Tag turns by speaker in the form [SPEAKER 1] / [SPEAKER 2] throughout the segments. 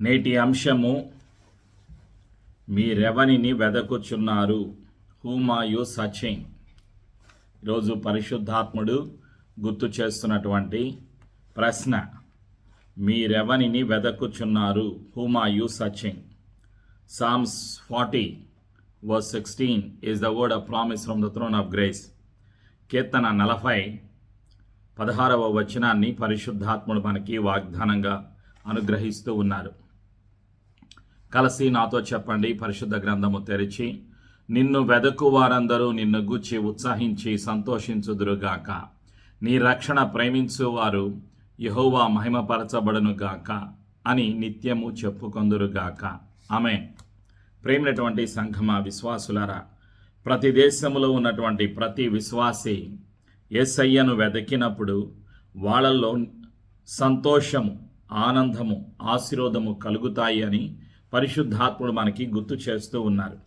[SPEAKER 1] నేటి అంశము మీరెవనిని వెదకుచున్నారు? హూమ్ ఆర్ యు సచింగ్ ఈరోజు పరిశుద్ధాత్ముడు గుర్తు చేస్తున్నటువంటి ప్రశ్న. మీరెవనిని వెదకుచున్నారు? Whom are you searching psalms forty verse sixteen is the word of promise from the throne of grace కీర్తన నలభై పదహారవ వచనాన్ని పరిశుద్ధాత్ముడు మనకి వాగ్దానంగా అనుగ్రహిస్తూ ఉన్నారు. కలిసి నాతో చెప్పండి పరిశుద్ధ గ్రంథము తెరిచి నిన్ను వెదకు వారందరూ నిన్ను గూర్చి ఉత్సాహించి సంతోషించుదురుగాక. నీ రక్షణ ప్రేమించువారు యహోవా మహిమపరచబడునుగాక అని నిత్యము చెప్పుకొందురుగాక. ఆమె ప్రేమినటువంటి సంఘమ విశ్వాసులారా ప్రతి దేశంలో ఉన్నటువంటి ప్రతి విశ్వాసి యేసయ్యను వెదకినప్పుడు వాళ్ళల్లో సంతోషము ఆనందము ఆశీర్వాదము కలుగుతాయి అని పరిశుద్ధాత్ముడు మనకి గుర్తు చేస్తూ ఉన్నారు.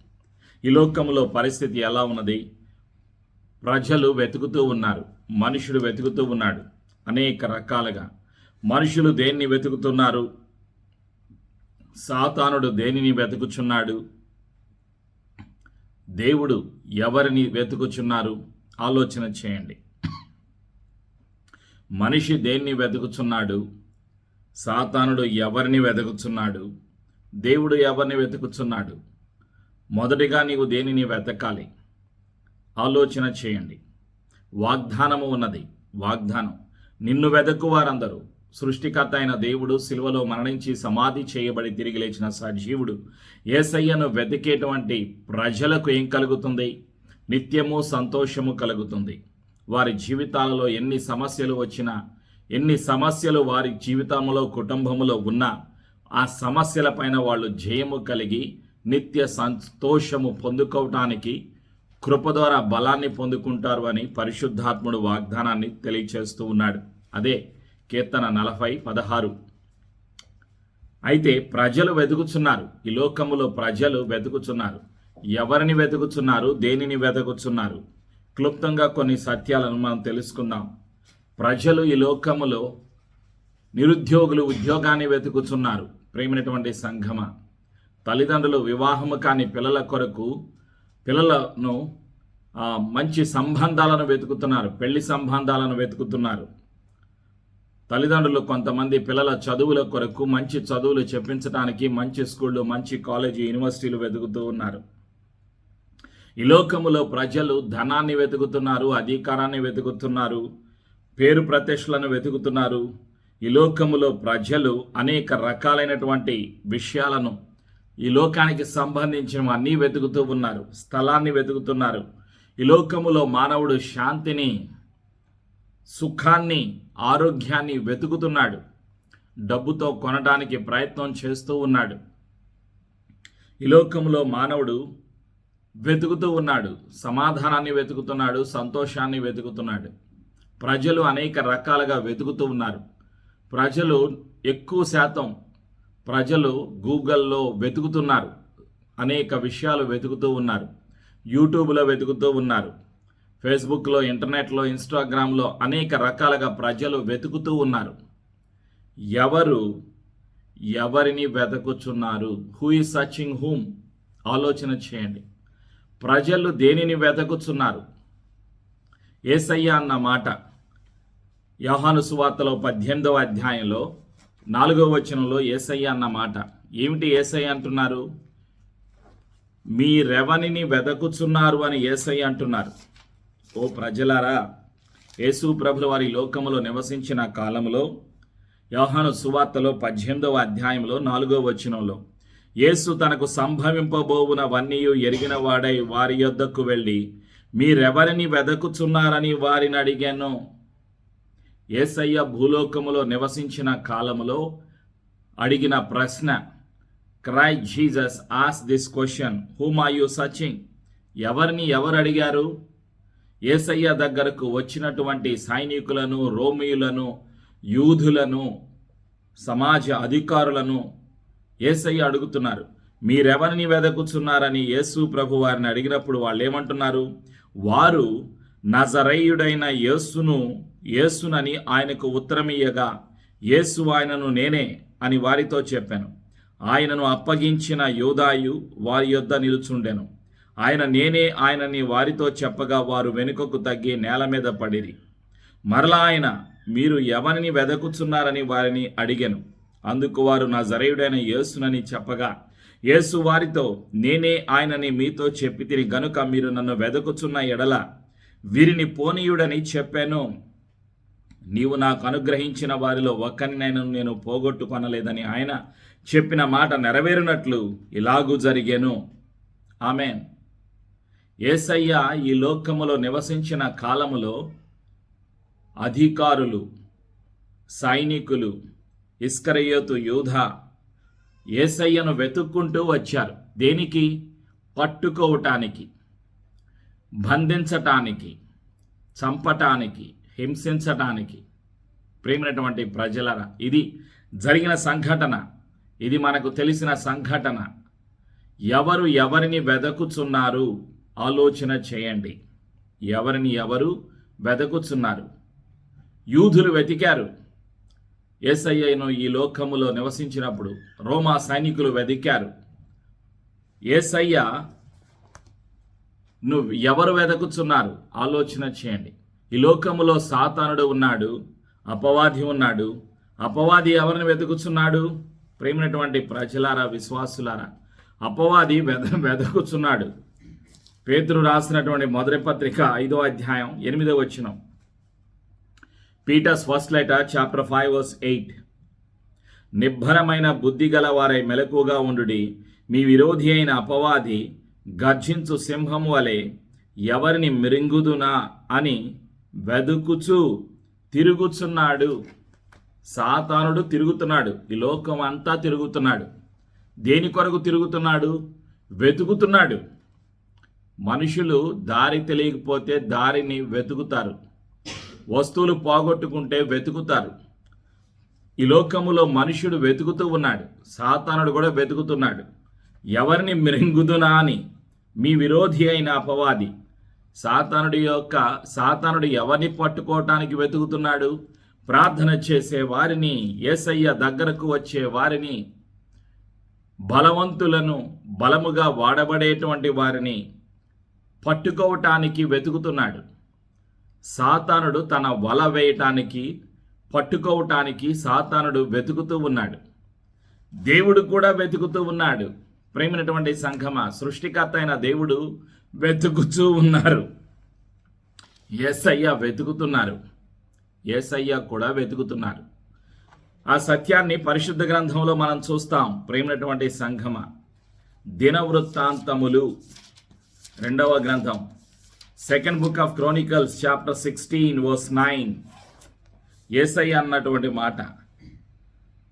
[SPEAKER 1] ఈ లోకంలో పరిస్థితి ఎలా ఉన్నది? ప్రజలు వెతుకుతూ ఉన్నారు. మనుషుడు వెతుకుతూ ఉన్నాడు. అనేక రకాలుగా. మనుషులు దేన్ని వెతుకుతున్నారు? సాతానుడు దేనిని వెతుకుచున్నాడు? దేవుడు ఎవరిని వెతుకుచున్నారు? ఆలోచన చేయండి. మనిషి దేన్ని వెతుకుచున్నాడు? సాతానుడు ఎవరిని వెతుకుచున్నాడు? దేవుడు ఎవరిని వెతుకుతున్నాడు మొదటిగా నీవు దేనిని వెతకాలి? ఆలోచన చేయండి. వాగ్దానము ఉన్నది. వాగ్దానం. నిన్ను వెదకు వారందరూ సృష్టికర్త అయిన దేవుడు సిలువలో మరణించి సమాధి చేయబడి తిరిగి లేచిన సజీవుడు ఏసయ్యను వెతికేటువంటి ప్రజలకు ఏం కలుగుతుంది? నిత్యము సంతోషము కలుగుతుంది. వారి జీవితాలలో ఎన్ని సమస్యలు వచ్చినా ఎన్ని సమస్యలు వారి జీవితంలో కుటుంబంలో ఉన్నా ఆ సమస్యల పైన వాళ్ళు జయము కలిగి నిత్య సంతోషము పొందుకోవటానికి కృప ద్వారా బలాన్ని పొందుకుంటారు అని పరిశుద్ధాత్ముడు వాగ్దానాన్ని తెలియచేస్తూ ఉన్నాడు. అదే కీర్తన నలభై పదహారు. అయితే ప్రజలు వెతుకుచున్నారు ఈ లోకములో ప్రజలు వెతుకుచున్నారు ఎవరిని వెతుకుచున్నారు దేనిని వెతుకుచున్నారు క్లుప్తంగా కొన్ని సత్యాలను మనం తెలుసుకుందాం. ప్రజలు ఈ లోకములో నిరుద్యోగులు ఉద్యోగాన్ని వెతుకుచున్నారు ప్రేమైనటువంటి సంఘమ తల్లిదండ్రులు వివాహము కాని పిల్లల కొరకు పిల్లలను మంచి సంబంధాలను వెతుకుతున్నారు పెళ్ళి సంబంధాలను వెతుకుతున్నారు. తల్లిదండ్రులు కొంతమంది పిల్లల చదువుల కొరకు మంచి చదువులు చెప్పించడానికి మంచి స్కూళ్ళు మంచి కాలేజీ యూనివర్సిటీలు వెతుకుతూ ఉన్నారు. ఈ లోకములో ప్రజలు ధనాన్ని వెతుకుతున్నారు అధికారాన్ని వెతుకుతున్నారు పేరు ప్రతిష్టలను వెతుకుతున్నారు. ఈ లోకములో ప్రజలు అనేక రకాలైనటువంటి విషయాలను ఈ లోకానికి సంబంధించిన అన్నీ వెతుకుతూ ఉన్నారు స్థలాన్ని వెతుకుతున్నారు. ఈ లోకములో మానవుడు శాంతిని సుఖాన్ని ఆరోగ్యాన్ని వెతుకుతున్నాడు. డబ్బుతో కొనడానికి ప్రయత్నం చేస్తూ ఉన్నాడు. ఈ లోకంలో మానవుడు వెతుకుతూ ఉన్నాడు సమాధానాన్ని వెతుకుతున్నాడు సంతోషాన్ని వెతుకుతున్నాడు. ప్రజలు అనేక రకాలుగా వెతుకుతూ ఉన్నారు. ప్రజలు ఎక్కువ శాతం ప్రజలు గూగుల్లో వెతుకుతున్నారు. అనేక విషయాలు వెతుకుతూ ఉన్నారు. యూట్యూబ్లో వెతుకుతూ ఉన్నారు. ఫేస్బుక్లో ఇంటర్నెట్లో ఇన్స్టాగ్రామ్లో అనేక రకాలుగా ప్రజలు వెతుకుతూ ఉన్నారు. ఎవరు ఎవరిని వెతకుచున్నారు? హూ ఈజ్ సర్చింగ్ హూమ్ ఆలోచన చేయండి. ప్రజలు దేనిని వెతకుచున్నారు? ఏసయ్య అన్న మాట. యోహాను సువార్తలో పద్దెనిమిదవ అధ్యాయంలో నాలుగవ వచనంలో ఏసయ్య అన్న మాట. ఏమిటి ఏసయ్య అంటున్నారు? మీరెవనిని వెదకుచున్నారు అని ఏసయ్య అంటున్నారు. ఓ ప్రజలారా యేసు ప్రభుల వారి లోకములో నివసించిన కాలంలో యోహాను సువార్తలో పద్దెనిమిదవ అధ్యాయంలో నాలుగవ వచనంలో యేసు తనకు సంభవింపబోవునవన్నీ ఎరిగిన వాడై వారి యొద్దకు వెళ్ళి మీరెవరిని వెదకుచున్నారని వారిని అడిగాను. యేసయ్య భూలోకములో నివసించిన కాలములో అడిగిన ప్రశ్న cry Jesus as this question whom are you searching ఎవరిని ఎవరు అడిగారు? ఏసయ్య దగ్గరకు వచ్చినటువంటి సైనికులను రోమియులను యూధులను సమాజ అధికారులను ఏసయ్య అడుగుతున్నారు. మీరెవరిని వెదకుచున్నారని యేసు ప్రభు వారిని అడిగినప్పుడు వాళ్ళు ఏమంటున్నారు వారు నజరయుడైన యేసును యేసునని ఆయనకు ఉత్తరమియ్యగా యేసు ఆయనను నేనే అని వారితో చెప్పాను. ఆయనను అప్పగించిన యోదాయు వారి యొద్ద నిలుచుండెను. ఆయన నేనే ఆయనని వారితో చెప్పగా వారు వెనుకకు తగ్గి నేల మీద పడిరి. మరలా ఆయన మీరు ఎవరిని వెదకుచున్నారని వారిని అడిగాను. అందుకు వారు నా జరయుడైన యేసునని చెప్పగా యేసు వారితో నేనే ఆయనని మీతో చెప్పి తిని గనుక మీరు నన్ను వెదకుచున్న ఎడల వీరిని పోనీయుడని చెప్పాను. నీవు నాకు అనుగ్రహించిన వారిలో ఒక్కరినైనా నేను పోగొట్టుకొనలేదని ఆయన చెప్పిన మాట నెరవేరినట్లు ఇలాగూ జరిగాను. ఆమెన్. ఏసయ్య ఈ లోకములో నివసించిన కాలములో అధికారులు సైనికులు ఇస్కరయోతు యూధ ఏసయ్యను వెతుక్కుంటూ వచ్చారు. దేనికి? పట్టుకోవటానికి బంధించటానికి చంపటానికి హింసించటానికి ప్రేమైనటువంటి ప్రజలరా ఇది జరిగిన సంఘటన ఇది మనకు తెలిసిన సంఘటన. ఎవరు ఎవరిని వెదకుచున్నారు? ఆలోచన చేయండి. ఎవరిని ఎవరు వెదకుచున్నారు? యూధులు వెతికారు. ఏసయ్యను ఈ లోకములో నివసించినప్పుడు రోమా సైనికులు వెతికారు. ఏసయ్య నువ్వు ఎవరు వెదకుచున్నారు? ఆలోచన చేయండి. ఈ లోకములో సాతానుడు ఉన్నాడు అపవాది ఉన్నాడు. అపవాది ఎవరిని వెతుకుచున్నాడు? ప్రేమైనటువంటి ప్రజలారా విశ్వాసులారా అపవాది వెద వెదకుచున్నాడు పేతురు రాసినటువంటి మొదటి పత్రిక ఐదో అధ్యాయం ఎనిమిదో వచ్చినం Peter's first letter chapter five verse eight. నిబ్బరమైన బుద్ధి గల వారై మెలకుగా ఉండుడి. మీ విరోధి అయిన అపవాది గర్జించు సింహం వలె ఎవరిని మిరింగుదునా అని వెదుకుచు తిరుగుచున్నాడు. సాతానుడు తిరుగుతున్నాడు. ఈ లోకం అంతా తిరుగుతున్నాడు. దేని కొరకు తిరుగుతున్నాడు? వెతుకుతున్నాడు. మనుషులు దారి తెలియకపోతే దారిని వెతుకుతారు. వస్తువులు పోగొట్టుకుంటే వెతుకుతారు. ఈ లోకములో మనుషుడు వెతుకుతూ ఉన్నాడు. సాతానుడు కూడా వెతుకుతున్నాడు. ఎవరిని మృంగుదునా అని. మీ విరోధి అయిన అపవాది. సాతానుడి యొక్క సాతానుడు ఎవరిని పట్టుకోవటానికి వెతుకుతున్నాడు? ప్రార్థన చేసే వారిని ఏసయ్య దగ్గరకు వచ్చే వారిని బలవంతులను బలముగా వాడబడేటువంటి వారిని పట్టుకోవటానికి వెతుకుతున్నాడు. సాతానుడు తన వల వేయటానికి పట్టుకోవటానికి సాతానుడు వెతుకుతూ ఉన్నాడు. దేవుడు కూడా వెతుకుతూ ఉన్నాడు. ప్రేమైనటువంటి సంఘమ సృష్టికర్త అయిన దేవుడు వెతుకుతూ ఉన్నారు. ఏసయ్య వెతుకుతున్నారు. ఏసయ్య కూడా వెతుకుతున్నారు. ఆ సత్యాన్ని పరిశుద్ధ గ్రంథంలో మనం చూస్తాం. ప్రేమైనటువంటి సంఘమ దినవృత్తాంతములు. రెండవ గ్రంథం. Second book of Chronicles chapter sixteen verse nine ఏసై అన్నటువంటి మాట.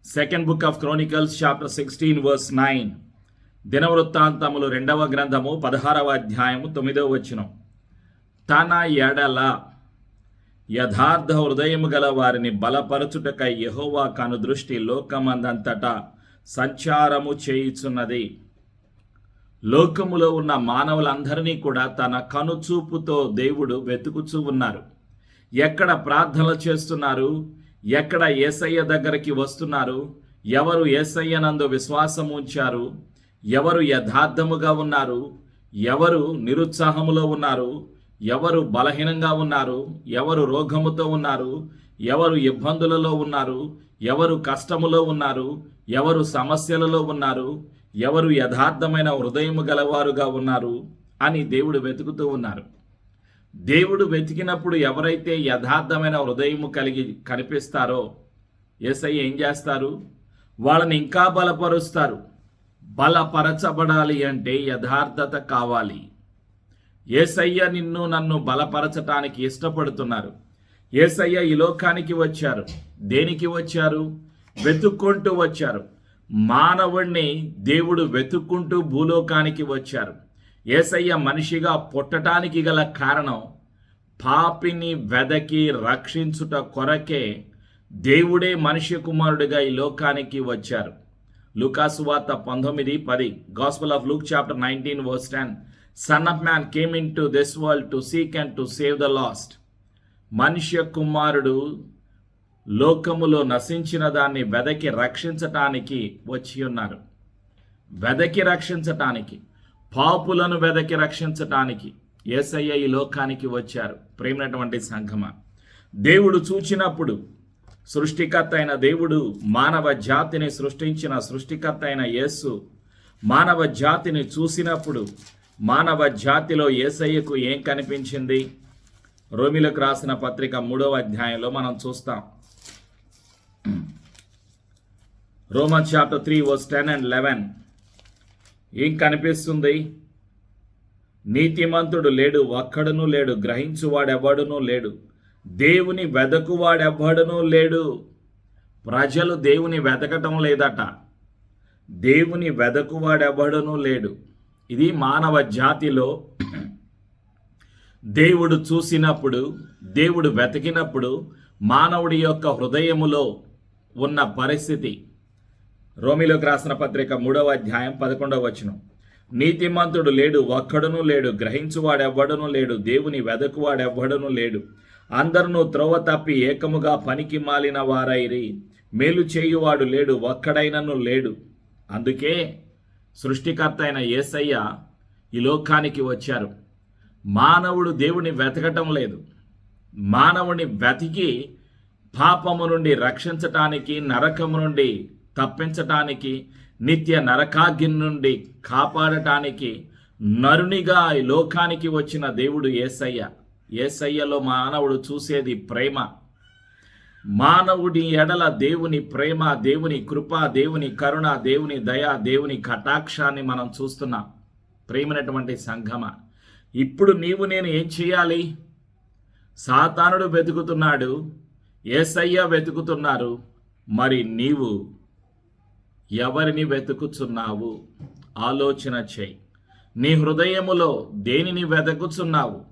[SPEAKER 1] Second book of Chronicles chapter sixteen verse nine దినవృత్తాంతములు రెండవ గ్రంథము పదహారవ అధ్యాయము తొమ్మిదవ వచనం. తన ఎడల యథార్థ హృదయము గల వారిని బలపరచుటకై యహోవా కను దృష్టి లోకమందంతటా సంచారము చేయుచున్నది. లోకములో ఉన్న మానవులందరినీ కూడా తన కనుచూపుతో దేవుడు వెతుకుచూ ఉన్నారు. ఎక్కడ ప్రార్థనలు చేస్తున్నారు? ఎక్కడ ఏసయ్య దగ్గరికి వస్తున్నారు? ఎవరు ఏసయ్యనందు విశ్వాసం ఉంచారు ఎవరు యథార్థముగా ఉన్నారు? ఎవరు నిరుత్సాహములో ఉన్నారు? ఎవరు బలహీనంగా ఉన్నారు? ఎవరు రోగముతో ఉన్నారు? ఎవరు ఇబ్బందులలో ఉన్నారు? ఎవరు కష్టములో ఉన్నారు? ఎవరు సమస్యలలో ఉన్నారు? ఎవరు యథార్థమైన హృదయము గలవారుగా ఉన్నారు? అని దేవుడు వెతుకుతూ ఉన్నారు. దేవుడు వెతికినప్పుడు ఎవరైతే యథార్థమైన హృదయము కలిగి కనిపిస్తారో ఎస్ఐ ఏం చేస్తారు? వాళ్ళని ఇంకా బలపరుస్తారు. బలపరచబడాలి అంటే యథార్థత కావాలి. ఏసయ్య నిన్ను నన్ను బలపరచటానికి ఇష్టపడుతున్నారు. ఏసయ్య ఈ లోకానికి వచ్చారు. దేనికి వచ్చారు? వెతుక్కుంటూ వచ్చారు. మానవుణ్ణి దేవుడు వెతుక్కుంటూ భూలోకానికి వచ్చారు. ఏసయ్య మనిషిగా పుట్టటానికి గల కారణం పాపిని వెదకి రక్షించుట కొరకే దేవుడే మనిషి కుమారుడిగా ఈ లోకానికి వచ్చారు. లుకాస్ వార్త పంతొమ్మిది పది gospel of Luke chapter nineteen verse ten son of man came into this world to seek and to save the lost మనుష్య కుమారుడు లోకములో నశించిన దాన్ని వెదకి రక్షించటానికి వచ్చి ఉన్నారు. వెదకి రక్షించటానికి పాపులను వెదకి రక్షించటానికి ఏసయ్య ఈ లోకానికి వచ్చారు. ప్రేమైనటువంటి సంఘమ దేవుడు చూచినప్పుడు సృష్టికర్త అయిన దేవుడు మానవ జాతిని సృష్టించిన సృష్టికర్త అయిన యేసు మానవ జాతిని చూసినప్పుడు మానవ జాతిలో ఏసయ్యకు ఏం కనిపించింది? రోమిలకు రాసిన పత్రిక మూడవ అధ్యాయంలో మనం చూస్తాం. Roman chapter three verse ten and eleven. ఏం కనిపిస్తుంది? నీతిమంతుడు లేడు ఒక్కడును లేడు గ్రహించువాడెవ్వడునూ లేడు. దేవుని వెదకువాడెవ్వడనూ లేడు. ప్రజలు దేవుని వెతకటం లేదట. దేవుని వెదకువాడెవ్వడనూ లేడు. ఇది మానవ జాతిలో దేవుడు చూసినప్పుడు దేవుడు వెతికినప్పుడు మానవుడి యొక్క హృదయములో ఉన్న పరిస్థితి. రోమిలోకి రాసిన పత్రిక మూడవ అధ్యాయం పదకొండవ వచనం. నీతిమంతుడు లేడు ఒక్కడునూ లేడు గ్రహించువాడెవ్వడనూ లేడు దేవుని వెదకువాడెవ్వడనూ లేడు. అందరినూ త్రోవ తప్పి ఏకముగా పనికి మాలిన వారైరి. మేలు చేయువాడు లేడు ఒక్కడైనను లేడు. అందుకే సృష్టికర్త అయిన యేసయ్య ఈ లోకానికి వచ్చారు. మానవుడు దేవుని వెతకటం లేదు. మానవుని వెతికి పాపము నుండి రక్షించటానికి నరకము నుండి తప్పించటానికి నిత్య నరకాగ్ని నుండి కాపాడటానికి నరునిగా ఈ లోకానికి వచ్చిన దేవుడు ఏసయ్య. ఏసయ్యలో మానవుడు చూసేది ప్రేమ. మానవుడి ఎడల దేవుని ప్రేమ దేవుని కృప దేవుని కరుణ దేవుని దయ దేవుని కటాక్షాన్ని మనం చూస్తున్నాం. ప్రేమైనటువంటి సంఘమ. ఇప్పుడు నీవు నేను ఏం చేయాలి? సాతానుడు వెతుకుతున్నాడు ఏసయ్య వెతుకుతున్నారు మరి నీవు ఎవరిని వెతుకుచున్నావు? ఆలోచన చేయి. నీ హృదయములో దేనిని వెతుకుచున్నావు?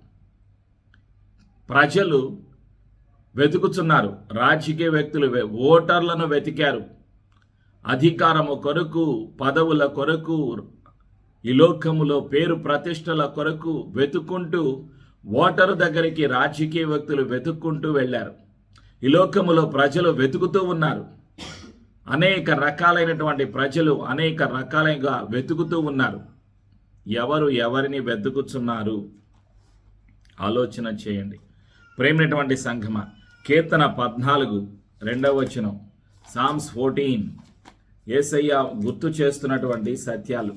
[SPEAKER 1] ప్రజలు వెతుకుతున్నారు. రాజకీయ వ్యక్తులు ఓటర్లను వెతికారు. అధికారము కొరకు పదవుల కొరకు ఈ లోకములో పేరు ప్రతిష్టల కొరకు వెతుక్కుంటూ ఓటరు దగ్గరికి రాజకీయ వ్యక్తులు వెతుక్కుంటూ వెళ్ళారు. ఈ లోకములో ప్రజలు వెతుకుతూ ఉన్నారు. అనేక రకాలైనటువంటి ప్రజలు అనేక రకాలుగా వెతుకుతూ ఉన్నారు. ఎవరు ఎవరిని వెతుకుతున్నారు? ఆలోచన చేయండి. ప్రేమైనటువంటి సంఘమ కీర్తన పద్నాలుగు రెండవ వచనం సామ్స్ ఫోర్టీన్ ఏసయ్య గుర్తు చేస్తున్నటువంటి సత్యాలు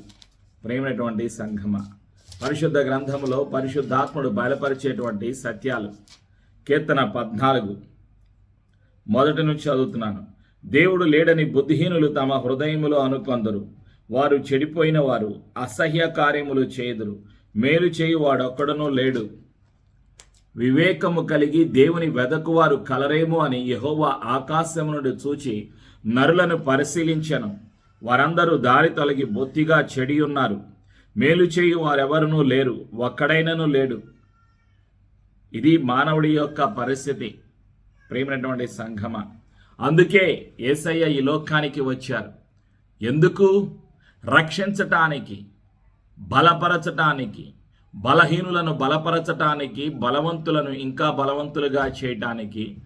[SPEAKER 1] ప్రేమైనటువంటి సంఘమ పరిశుద్ధ గ్రంథంలో పరిశుద్ధాత్ముడు బయలుపరిచేటువంటి సత్యాలు. కీర్తన పద్నాలుగు. మొదటి నుంచి చదువుతున్నాను. దేవుడు లేడని బుద్ధిహీనులు తమ హృదయములో అనుకొందరు. వారు చెడిపోయిన వారు అసహ్య కార్యములు చేయుదురు మేలు చేయువాడొక్కడనూ లేడు. వివేకము కలిగి దేవుని వెదకువారు కలరేమో అని యహోవా ఆకాశము నుండి చూచి నరులను పరిశీలించను. వారందరూ దారి తొలగి బొత్తిగా చెడి ఉన్నారు. మేలు చేయు వారెవరునూ లేరు ఒక్కడైనను లేడు. ఇది మానవుడి యొక్క పరిస్థితి. ప్రేమైనటువంటి సంఘమ అందుకే ఏసయ్య ఈ లోకానికి వచ్చారు. ఎందుకు? రక్షించటానికి బలపరచటానికి బలహీనులను బలపరచటానికి బలవంతులను ఇంకా బలవంతులుగా చేయటానికి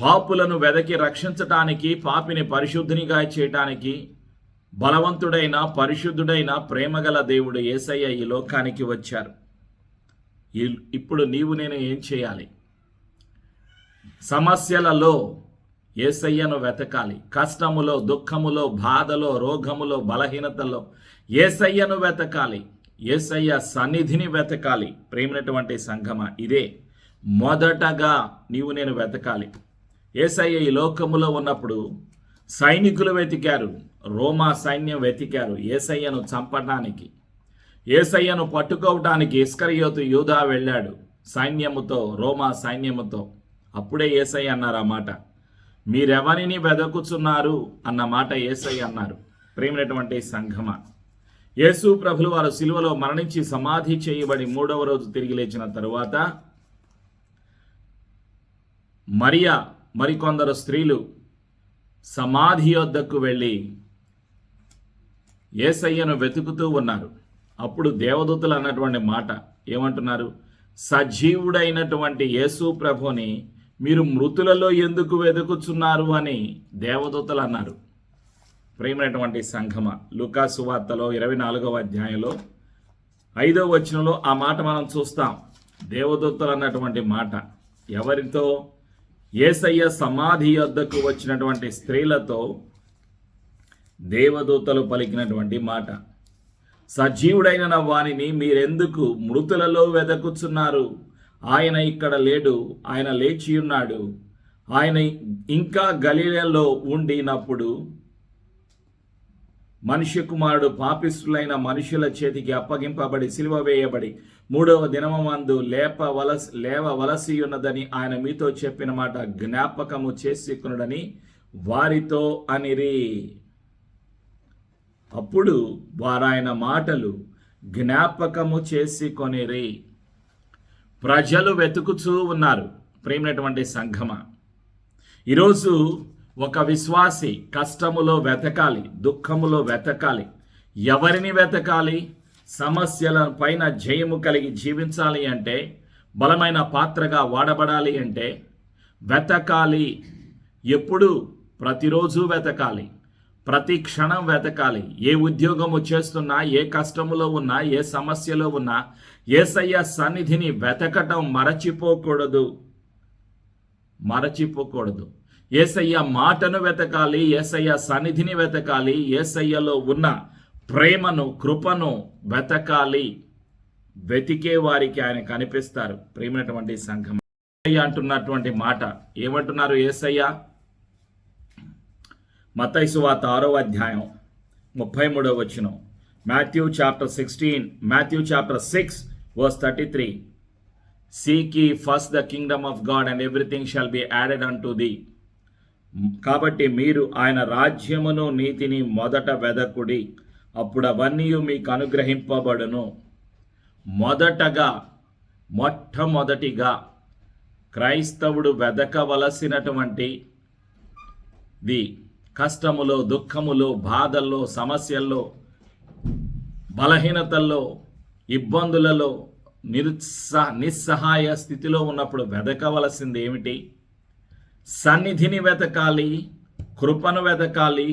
[SPEAKER 1] పాపులను వెదకి రక్షించటానికి పాపిని పరిశుద్ధినిగా చేయటానికి బలవంతుడైన పరిశుద్ధుడైన ప్రేమగల దేవుడు ఏసయ్య ఈ లోకానికి వచ్చారు. ఇప్పుడు నీవు నేను ఏం చేయాలి? సమస్యలలో ఏసయ్యను వెతకాలి. కష్టములో దుఃఖములో బాధలో రోగములో బలహీనతలో ఏసయ్యను వెతకాలి. ఏసయ్య సన్నిధిని వెతకాలి. ప్రేమైనటువంటి సంఘమ ఇదే. మొదటగా నీవు నేను వెతకాలి. ఏసయ్య ఈ లోకములో ఉన్నప్పుడు సైనికులు వెతికారు. రోమా సైన్యం వెతికారు ఏసయ్యను చంపడానికి ఏసయ్యను పట్టుకోవటానికి ఇస్కరియోతు యూదా వెళ్ళాడు సైన్యముతో రోమా సైన్యముతో. అప్పుడే ఏసయ్య అన్నారు ఆ మాట. మీరెవరిని వెదకుచున్నారు? అన్న మాట ఏసయ్య అన్నారు. ప్రేమైనటువంటి సంఘమ యేసు ప్రభులు వారు సిలువలో మరణించి సమాధి చేయబడి మూడవ రోజు తిరిగి లేచిన తరువాత మరియా మరికొందరు స్త్రీలు సమాధి వద్దకు వెళ్ళి ఏసయ్యను వెతుకుతూ ఉన్నారు. అప్పుడు దేవదూతలు అన్నటువంటి మాట ఏమంటున్నారు? సజీవుడైనటువంటి యేసు ప్రభుని మీరు మృతులలో ఎందుకు వెతుకుచున్నారు అని దేవదూతలు అన్నారు. ప్రేమైనటువంటి సంఘమ. లుకా సువార్తలో ఇరవై నాలుగవ అధ్యాయంలో ఐదవ వచనంలో ఆ మాట మనం చూస్తాం. దేవదూతలు అన్నటువంటి మాట. ఎవరితో? ఏసయ్య సమాధి యొద్దకు వచ్చినటువంటి స్త్రీలతో దేవదూతలు పలికినటువంటి మాట. సజీవుడైన నా వానిని మీరెందుకు మృతులలో వెదకుచున్నారు? ఆయన ఇక్కడ లేడు ఆయన లేచి ఉన్నాడు ఆయన ఇంకా గలీలలో ఉండినప్పుడు మనుష్య కుమారుడు పాపిస్తులైన మనుషుల చేతికి అప్పగింపబడి సిలువ వేయబడి మూడవ దినమందు లేప వలస లేవ వలసి ఉన్నదని ఆయన మీతో చెప్పిన మాట జ్ఞాపకము చేసుకునుడని వారితో అనిరి. అప్పుడు వారాయన మాటలు జ్ఞాపకము చేసుకొనిరి ప్రజలు వెతుకుచూ ఉన్నారు ప్రేమైనటువంటి సంఘమ. ఈరోజు ఒక విశ్వాసి కష్టములో వెతకాలి దుఃఖములో వెతకాలి. ఎవరిని వెతకాలి? సమస్యల పైన జయము కలిగి జీవించాలి అంటే బలమైన పాత్రగా వాడబడాలి అంటే వెతకాలి. ఎప్పుడు? ప్రతిరోజు వెతకాలి. ప్రతి క్షణం వెతకాలి. ఏ ఉద్యోగము చేస్తున్నా ఏ కష్టములో ఉన్నా ఏ సమస్యలో ఉన్నా ఏసయ్య సన్నిధిని వెతకటం మరచిపోకూడదు. మరచిపోకూడదు. ఏసయ్య మాటను వెతకాలి ఏసయ్య సన్నిధిని వెతకాలి ఏసయ్యలో ఉన్న ప్రేమను కృపను వెతకాలి. వెతికే వారికి ఆయన కనిపిస్తారు. ప్రేమైనటువంటి సంఘం. ఏసయ్య అంటున్నటువంటి మాట ఏమంటున్నారు ఏసయ్య? మతైసు వాత ఆరో అధ్యాయం ముప్పై మూడవ వచ్చిన Matthew chapter sixteen Matthew chapter six verse thirty three. Seek first the kingdom of God and everything shall be added unto thee. కాబట్టి మీరు ఆయన రాజ్యమును నీతిని మొదట వెదకుడి. అప్పుడు అవన్నీ మీకు అనుగ్రహింపబడును. మొదటగా మొట్టమొదటిగా క్రైస్తవుడు వెదకవలసినటువంటి ది కష్టములో దుఃఖములో బాధల్లో సమస్యల్లో బలహీనతల్లో ఇబ్బందులలో నిరుత్సా నిస్సహాయ స్థితిలో ఉన్నప్పుడు వెదకవలసింది ఏమిటి సన్నిధిని వెతకాలి కృపను వెతకాలి